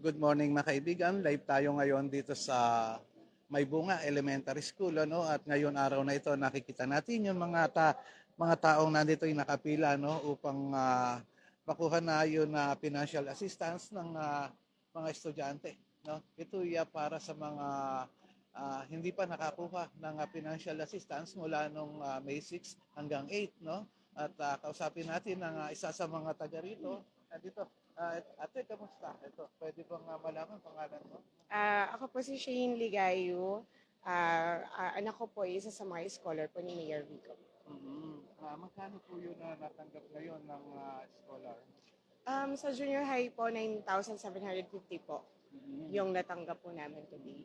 Good morning mga kaibigan. Live tayo ngayon dito sa May Bunga Elementary School ano at ngayon araw na ito nakikita natin yung mga ta mga taong nandito ay nakapila no upang ah, makuha na yun na financial assistance ng ah, mga estudyante no. Ito ay ah, para sa mga ah, hindi pa nakakuha ng ah, financial assistance mula nung ah, May 6 hanggang 8 no. At ah, kausapin natin ang ah, isa sa mga taga rito. Nandito. Ah, ate, kamusta? Ito, pwede bang ah, malaman pangalan mo? Ah, ako po si Shane Ligayo. Ah, ah, anak ko po isa sa mga scholar po ni Mayor Vico. mm Ah, magkano po yun na natanggap ngayon ng ah, scholar? Um, sa junior high po, 9,750 po Mhm. yung natanggap po namin today.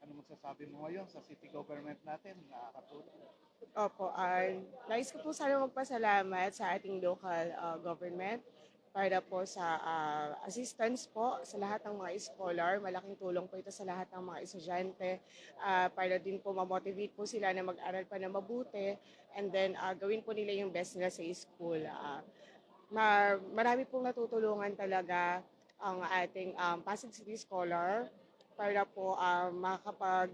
Ano masasabi mo ngayon sa city government natin? Nakakatulong. Opo, ah, nais ko po sana magpasalamat sa ating local ah, government para po sa ah, assistance po sa lahat ng mga scholar. Malaking tulong po ito sa lahat ng mga estudyante ah, para din po ma-motivate po sila na mag-aral pa na mabuti and then ah, gawin po nila yung best nila sa school. Ma- marami pong natutulungan talaga ang ating um, Pasig City Scholar para po ah, makakapag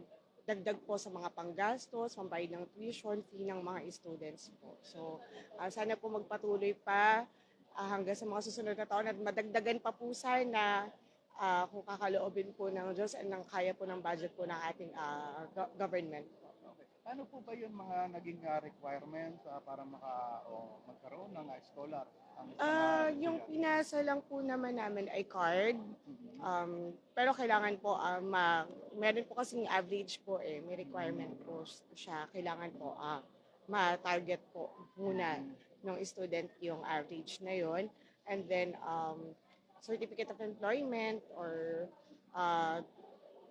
dagdag po sa mga panggastos, pambayad ng tuition fee ng mga students po. So, ah, sana po magpatuloy pa ah, hanggang sa mga susunod na taon at madagdagan pa po sana ah, kung kakaloobin po ng Diyos at ng kaya po ng budget po ng ating ah, go- government. Okay. Ano po ba yung mga naging requirements ah, para maka, o magkaroon ng ah, scholar? Ang ah, yung pinasa lang po naman namin ay card. Mhm. Um, pero kailangan po, ah, ma, meron po kasing average po eh, may requirement po siya. Kailangan po ah, ma-target po muna ng student yung average na yon and then um, certificate of employment or uh,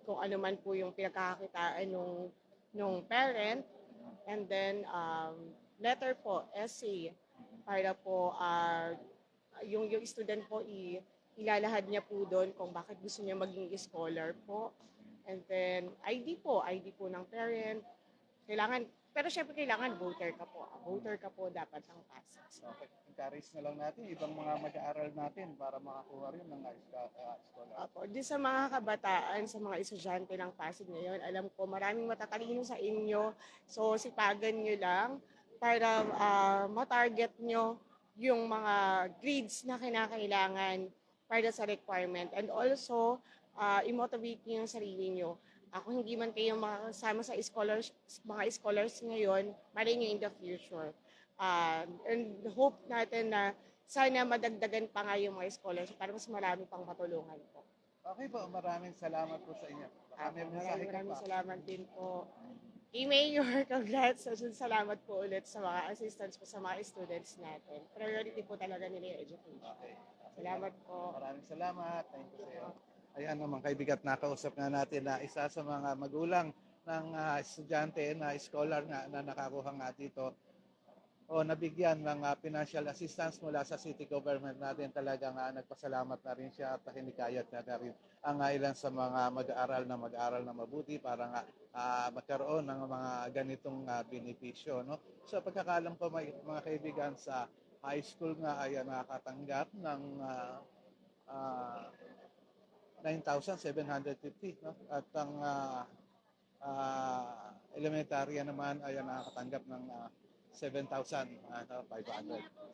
kung ano man po yung pinagkakakitaan nung nung parent. And then um, letter po essay para po uh, yung yung student po i ilalahad niya po doon kung bakit gusto niya maging scholar po. And then ID po ID po ng parent. Kailangan pero syempre kailangan voter ka po voter ka po dapat ng passes Okay. Encourage na lang natin ibang mga mag-aaral natin para makakuha rin ng ah, ska- ah, scholar. Apo, di sa mga kabataan, sa mga estudyante ng Pasig ngayon, alam ko maraming matatalino sa inyo. So, sipagan nyo lang para ah, matarget nyo yung mga grades na kinakailangan para sa requirement. And also, ah, i-motivate nyo yung sarili nyo. Ako hindi man kayo makasama sa scholars, mga scholars ngayon, malay nyo in the future. Ah, and hope natin na sana madagdagan pa nga yung mga scholars para mas marami pang matulungan po. Okay po, maraming salamat po sa inyo. Mensahe maraming maraming pa. salamat din po. Kay Mayor, congrats. At salamat po ulit sa mga assistants po sa mga students natin. Priority po talaga nila yung education. Okay. Salamat po. Maraming salamat. Thank you sa iyo. Ayan naman kaibigat nakausap na natin na isa sa mga magulang ng ah, estudyante na scholar nga na nakakuha nga dito. O nabigyan ng ah, financial assistance mula sa city government natin. Talagang ah, nagpasalamat na rin siya at hinikayat na, rin ang ah, ilan sa mga mag-aaral na mag-aaral na mabuti para nga ah, magkaroon ng mga ganitong ah, benepisyo no? So pagkakalam ko may, mga kaibigan sa high school nga ay nakakatanggap ng ah, ah, 9,750 no? At ang ah, ah, elementarya naman ay nakakatanggap ng ah, 7,500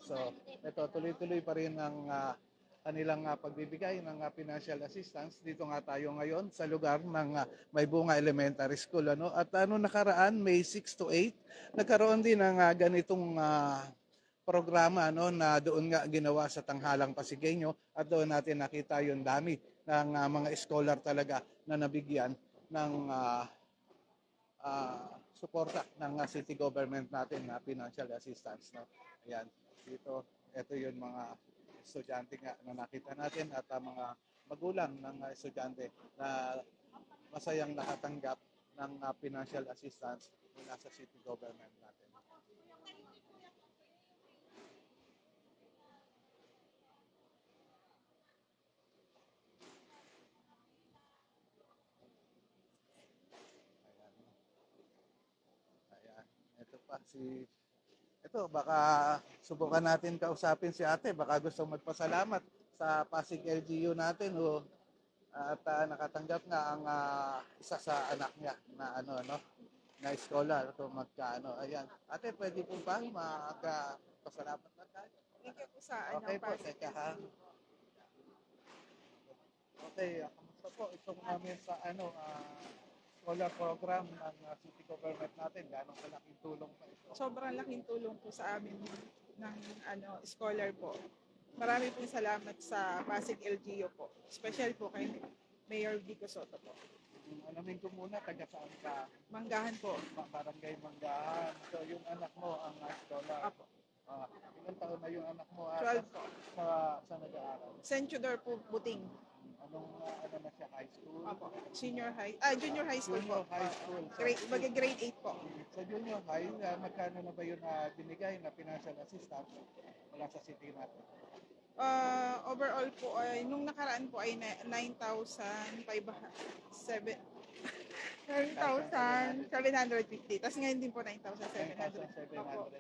so ito tuloy-tuloy pa rin ang ah, kanilang ah, pagbibigay ng ah, financial assistance. Dito nga tayo ngayon sa lugar ng ah, May Bunga Elementary School ano? At ano nakaraan May 6 to 8 nagkaroon din ng ah, ganitong ah, programa no na doon nga ginawa sa Tanghalang Pasigueño at doon natin nakita yung dami ng ah, mga scholar talaga na nabigyan ng ah, ah, suporta ng ah, city government natin na financial assistance no. Ayan, dito ito yung mga estudyante nga na nakita natin at ah, mga magulang ng ah, estudyante na masayang nakatanggap ng ah, financial assistance mula sa city government natin. Ayan. Ito pa si ito baka subukan natin kausapin si Ate baka gusto magpasalamat sa Pasig LGU natin o At ah, nakatanggap nga ang ah, isa sa anak niya na ano ano na scholar kung magkaano. Ayan. Ate, pwede po ba magpasalamat na tayo? Thank you po sa ano, Okay po, Pasig. teka ha. Okay, ah, kamusta po itong namin sa ano, ah, scholar program ng ah, city government natin? Ganong kalaking tulong pa ito? Sobrang laking tulong po sa amin ng ano, scholar po. Marami pong salamat sa Pasig LGU po. Special po kay Mayor Vico Soto po. Alamin ko muna, taga saan ka? Manggahan po. Ba- Barangay Manggahan. So, yung anak mo ang uh, scholar. Apo. Ah, ilang taon na yung anak mo? ah, 12 po. Sa, sa nag-aaral? St. Tudor po Buting. Anong, ah, ano na siya, high school? Apo. Senior high. Ah, junior high school Junior po. high school. Grade, baga grade 8 po. Sa junior high, ah, magkano na ba yun na binigay na financial assistance mula sa city natin? Uh, overall po ay nung nakaraan po ay na- 9,507 9,750. Tapos ngayon din po 9,700. 9,750. Opo.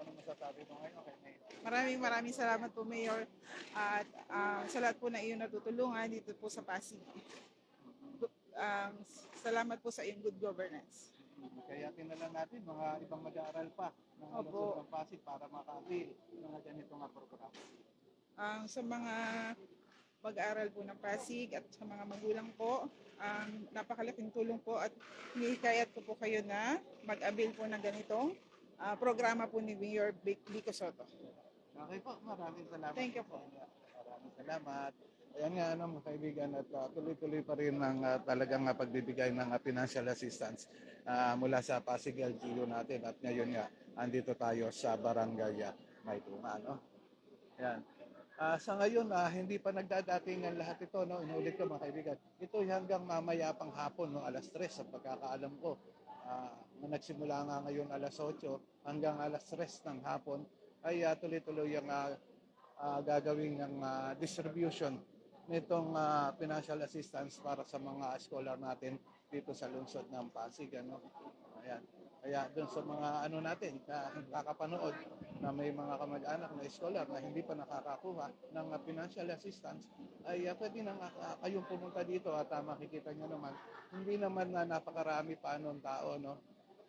Ano masasabi mo ngayon? Okay, Mayor. Maraming maraming salamat po Mayor at ah, sa lahat po na iyong natutulungan dito po sa Pasig. Um, salamat po sa iyong good governance. Kaya tinalan natin mga ibang mag-aaral pa ng Opo. lungsod ng Pasig para maka-avail ng mga ganito nga program. Ang sa mga mag-aaral po ng Pasig at sa mga magulang po, ang napakalaking tulong po at hinihikayat ko po kayo na mag-avail po ng ganitong ah, programa po ni Mayor Vic- Vico Soto. Okay po, maraming salamat. Thank you po. Maraming salamat. Ayan nga, ano, mga kaibigan, at ah, tuloy-tuloy pa rin ang ah, talagang ah, pagbibigay ng ah, financial assistance ah, mula sa Pasig LGU natin. At ngayon nga, andito tayo sa Barangay Maybunga. No? Ayan. Ah, sa ngayon, ah, hindi pa nagdadating ang lahat ito. No? Inulit ko mga kaibigan. Ito hanggang mamaya pang hapon, no? alas 3 sa pagkakaalam ko. Ah, na nagsimula nga ngayon alas 8 hanggang alas 3 ng hapon ay ah, tuloy-tuloy ang ah, ah, gagawin ng ah, distribution nitong ah, financial assistance para sa mga scholar natin dito sa lungsod ng Pasig. Ano? Ayan. Kaya doon sa mga ano natin na nakakapanood na may mga kamag-anak na scholar na hindi pa nakakakuha ng financial assistance ay ah, pwede na nga, ah, kayong pumunta dito at ah, makikita nyo naman hindi naman na napakarami pa anong tao no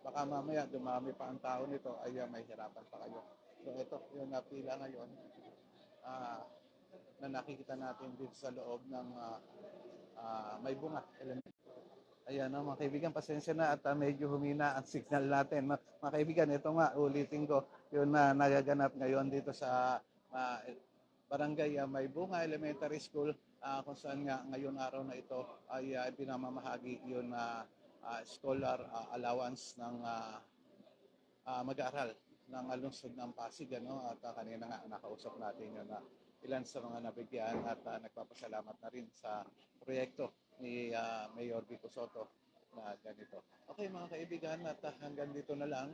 baka mamaya dumami pa ang tao nito ay ah, may hirapan pa kayo so ito yung napila ngayon ah, na nakikita natin dito sa loob ng ah, ah, may bunga. Ayan, no, mga kaibigan, pasensya na at ah, medyo humina ang signal natin. Mga, mga kaibigan, ito nga, ulitin ko, yun na nagaganap ngayon dito sa ah, Barangay ah, May Bunga Elementary School. Ah, kung saan nga ngayon araw na ito ay ah, pinamamahagi yun na ah, scholar ah, allowance ng ah, ah, mag-aaral ng lungsod ng Pasig ano at ah, kanina nga nakausap natin yun na ilan sa mga nabigyan at ah, nagpapasalamat na rin sa proyekto ni ah, Mayor Vico Soto na ganito. Okay mga kaibigan at hanggang dito na lang